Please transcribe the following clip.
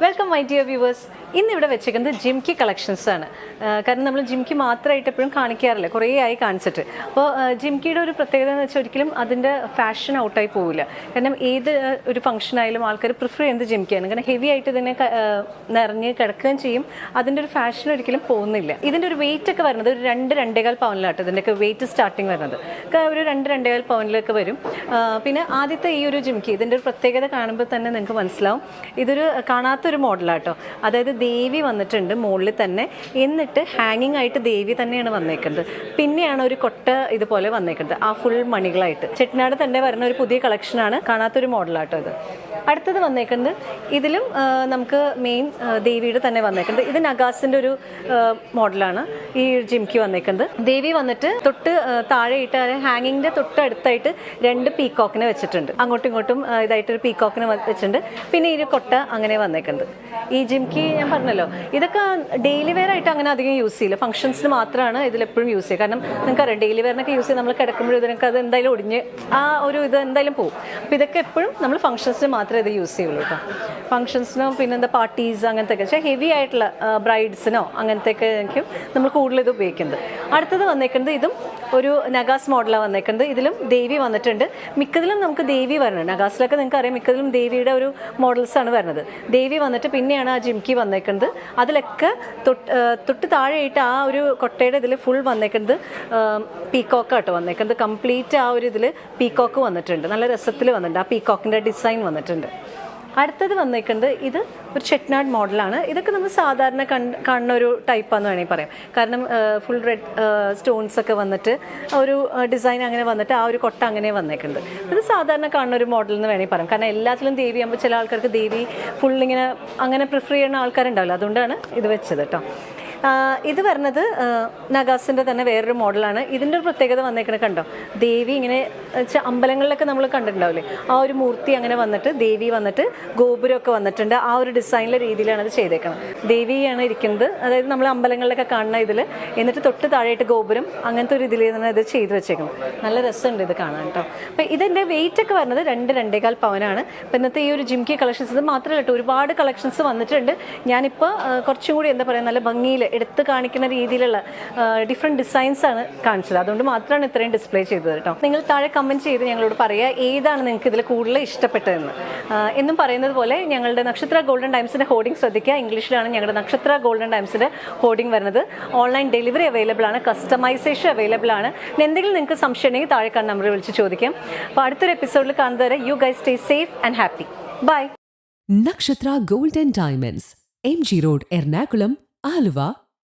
Welcome, my dear viewers. ഇന്ന് ഇവിടെ വെച്ചേക്കുന്നത് ജിംകി കളക്ഷൻസ് ആണ്. കാരണം നമ്മൾ ജിംകി മാത്രമായിട്ട് എപ്പോഴും കാണിക്കാറില്ല. കുറേ ആയി കാണിച്ചിട്ട്. അപ്പോൾ ജിംകിയുടെ ഒരു പ്രത്യേകത എന്ന് വെച്ചാൽ ഒരിക്കലും അതിന്റെ ഫാഷൻ ഔട്ടായി പോവില്ല. കാരണം ഏത് ഒരു ഫംഗ്ഷൻ ആയാലും ആൾക്കാർ പ്രിഫർ ചെയ്യുന്നത് ജിംകിയാണ്. കാരണം ഹെവി ആയിട്ട് ആ, നിറഞ്ഞ് കിടക്കുകയും ചെയ്യും. അതിന്റെ ഒരു ഫാഷൻ ഒരിക്കലും പോകുന്നില്ല. ഇതിന്റെ ഒരു വെയിറ്റ് ഒക്കെ വരുന്നത് ഒരു രണ്ട് രണ്ടേകാൽ പവനിലാട്ടോ ഇതിന്റെയൊക്കെ വെയിറ്റ് സ്റ്റാർട്ടിങ് വരുന്നത്. ഒരു രണ്ട് രണ്ടേകാൽ പവനിലൊക്കെ വരും. പിന്നെ ആദ്യത്തെ ഈ ഒരു ജിംകി ഇതിന്റെ ഒരു പ്രത്യേകത കാണുമ്പോൾ തന്നെ നിങ്ങൾക്ക് മനസ്സിലാവും. ഇതൊരു കാണാത്തൊരു മോഡലാട്ടോ അതായത് ദേവി വന്നിട്ടുണ്ട് മുകളിൽ തന്നെ. എന്നിട്ട് ഹാങ്ങിങ് ആയിട്ട് ദേവി തന്നെയാണ് വന്നേക്കുന്നത്. പിന്നെയാണ് ഒരു കൊട്ട ഇതുപോലെ വന്നേക്കുന്നത്. ആ ഫുൾ മണികളായിട്ട്. ചെട്ടിനാട് തന്നെ വരുന്ന ഒരു പുതിയ കളക്ഷനാണ് കാണാത്തൊരു മോഡലാട്ടോ ഇത്. അടുത്തത് വന്നേക്കുന്നത് ഇതിലും നമുക്ക് മെയിൻ ദേവിയുടെ തന്നെ വന്നേക്കുന്നത്. ഇത് നഗാസിന്റെ ഒരു മോഡലാണ് ഈ ജിംക്ക് വന്നേക്കുന്നത്. ദേവി വന്നിട്ട് തൊട്ട് താഴെയിട്ട് ഹാങ്ങിങ്ങിന്റെ തൊട്ട് അടുത്തായിട്ട് രണ്ട് പീക്കോക്കിനെ വെച്ചിട്ടുണ്ട്. അങ്ങോട്ടും ഇങ്ങോട്ടും ഇതായിട്ടൊരു പീക്കോക്കിനെ വെച്ചിട്ടുണ്ട്. പിന്നെ ഈ കൊട്ട അങ്ങനെ വന്നേക്കുന്നത്. ഈ ജിംക്ക് ഞാൻ പറഞ്ഞല്ലോ. ഇതൊക്കെ ഡെയിലി വെയർ ആയിട്ട് അങ്ങനെ അധികം യൂസ് ചെയ്യില്ല. ഫംഗ്ഷൻസിന് മാത്രമാണ് ഇതിലെപ്പോഴും യൂസ് ചെയ്യുക. കാരണം നിങ്ങൾക്കറിയാം ഡെയിലി വെയറിനൊക്കെ യൂസ് ചെയ്ത് നമ്മൾ കിടക്കുമ്പോഴും ഇതിനൊക്കെ അത് എന്തായാലും ഒടിഞ്ഞ് ആ ഒരു ഇത് എന്തായാലും പോകും അപ്പോൾ ഇതൊക്കെ എപ്പോഴും നമ്മൾ ഫംഗ്ഷൻസിന് മാത്രമേ ഇത് യൂസ് ചെയ്യുള്ളൂ കേട്ടോ. ഫംഗ്ഷൻസിനോ പിന്നെ എന്താ പാർട്ടീസ് അങ്ങനത്തെ ഒക്കെ ഹെവി ആയിട്ടുള്ള ബ്രൈഡ്സിനോ അങ്ങനത്തെ ഒക്കെ നമ്മൾ കൂടുതൽ ഇത് ഉപയോഗിക്കുന്നത്. അടുത്തത് വന്നേക്കുന്നത് ഇതും ഒരു നഗാസ് മോഡലാണ് വന്നേക്കുന്നത്. ഇതിലും ദേവി വന്നിട്ടുണ്ട്. മിക്കതിലും നമുക്ക് ദേവി വരുന്നത് നഗാസിലൊക്കെ നിങ്ങൾക്ക് അറിയാം മിക്കതിലും ദേവിയുടെ ഒരു മോഡൽസ് ആണ് വരുന്നത്. ദേവി വന്നിട്ട് പിന്നെയാണ് ആ ജിംകി വന്നേക്കുന്നത്. അതിലൊക്കെ തൊട്ട് തൊട്ട് താഴെയായിട്ട് ആ ഒരു കൊട്ടയുടെ ഇതിൽ ഫുൾ വന്നേക്കുന്നത് പീക്കോക്കായിട്ട് വന്നേക്കുന്നത്. കംപ്ലീറ്റ് ആ ഒരു ഇതിൽ പീക്കോക്ക് വന്നിട്ടുണ്ട്. നല്ല രസത്തിൽ വന്നിട്ടുണ്ട്. ആ പീക്കോക്കിന്റെ ഡിസൈൻ വന്നിട്ടുണ്ട്. അടുത്തത് വന്നേക്കുന്നത് ഇത് ഒരു ചെറ്റ്നാട് മോഡലാണ്. ഇതൊക്കെ നമ്മൾ സാധാരണ കാണുന്ന ഒരു ടൈപ്പാന്ന് വേണമെങ്കിൽ പറയാം. കാരണം ഫുൾ റെഡ് സ്റ്റോൺസ് ഒക്കെ വന്നിട്ട് ഒരു ഡിസൈൻ അങ്ങനെ വന്നിട്ട് ആ ഒരു കൊട്ട അങ്ങനെ വന്നേക്കുന്നത് ഇത് സാധാരണ കാണുന്ന ഒരു മോഡൽ എന്ന് വേണമെങ്കിൽ പറയാം. കാരണം എല്ലാത്തിലും ദേവി ആകുമ്പോൾ ചില ആൾക്കാർക്ക് ദേവി ഫുൾ ഇങ്ങനെ അങ്ങനെ പ്രിഫർ ചെയ്യുന്ന ആൾക്കാരുണ്ടാവില്ല. അതുകൊണ്ടാണ് ഇത് വെച്ചത് കേട്ടോ ഇത് വരുന്നത് നഗാസിന്റെ തന്നെ വേറൊരു മോഡലാണ്. ഇതിന്റെ ഒരു പ്രത്യേകത വന്നേക്കണ കണ്ടോ? ദേവി ഇങ്ങനെ അമ്പലങ്ങളിലൊക്കെ നമ്മൾ കണ്ടിട്ടുണ്ടാവില്ലേ? ആ ഒരു മൂർത്തി അങ്ങനെ വന്നിട്ട് ദേവി വന്നിട്ട് ഗോപുരമൊക്കെ വന്നിട്ടുണ്ട്. ആ ഒരു ഡിസൈനിലെ രീതിയിലാണ് അത് ചെയ്തേക്കുന്നത് ദേവിയാണ് ഇരിക്കുന്നത്. അതായത് നമ്മൾ അമ്പലങ്ങളിലൊക്കെ കാണുന്ന ഇതിൽ എന്നിട്ട് തൊട്ട് താഴെയായിട്ട് ഗോപുരം അങ്ങനത്തെ ഒരു ഇതിൽ തന്നെ ഇത് ചെയ്ത് വെച്ചേക്കുന്നത് നല്ല രസമുണ്ട് ഇത് കാണാൻ കേട്ടോ. അപ്പോൾ ഇതിന്റെ വെയിറ്റ് ഒക്കെ വരുന്നത് രണ്ട് രണ്ടേകാൽ പവനാണ്. അപ്പോൾ ഇന്നത്തെ ഈ ഒരു ജിംകി കളക്ഷൻസ് ഇത് മാത്രമല്ല കേട്ടോ ഒരുപാട് കളക്ഷൻസ് വന്നിട്ടുണ്ട്. ഞാനിപ്പോൾ കുറച്ചും കൂടി എന്താ പറയുക നല്ല ഭംഗിയിൽ എടുത്ത് കാണിക്കുന്ന രീതിയിലുള്ള ഡിഫറെന്റ് ഡിസൈൻസ് ആണ് കാണിച്ചത്. അതുകൊണ്ട് മാത്രമാണ് ഇത്രയും ഡിസ്പ്ലേ ചെയ്തത് കേട്ടോ. നിങ്ങൾ താഴെ കമന്റ് ചെയ്ത് ഞങ്ങളോട് പറയുക ഏതാണ് നിങ്ങൾക്ക് ഇതിൽ കൂടുതൽ ഇഷ്ടപ്പെട്ടതെന്ന്. എന്നും പറയുന്നത് പോലെ ഞങ്ങളുടെ നക്ഷത്ര ഗോൾഡൻ ടൈംസിന്റെ ഹോർഡിംഗ് ശ്രദ്ധിക്കുക. ഇംഗ്ലീഷിലാണ് ഞങ്ങളുടെ നക്ഷത്ര ഗോൾഡൻ ടൈംസിന്റെ ഹോർഡിംഗ് വരുന്നത്. ഓൺലൈൻ ഡെലിവറി അവൈലബിൾ ആണ് കസ്റ്റമൈസേഷൻ അവൈലബിൾ ആണ്. എന്തെങ്കിലും നിങ്ങൾക്ക് സംശയം ഉണ്ടെങ്കിൽ താഴെ കാണുന്ന നമ്പർ വിളിച്ച് ചോദിക്കാം. അപ്പോൾ അടുത്തൊരു എപ്പിസോഡിൽ കാണുന്നവരെ you guys stay safe and happy bye Nakshatra golden diamonds M G road Ernakulam Aluva.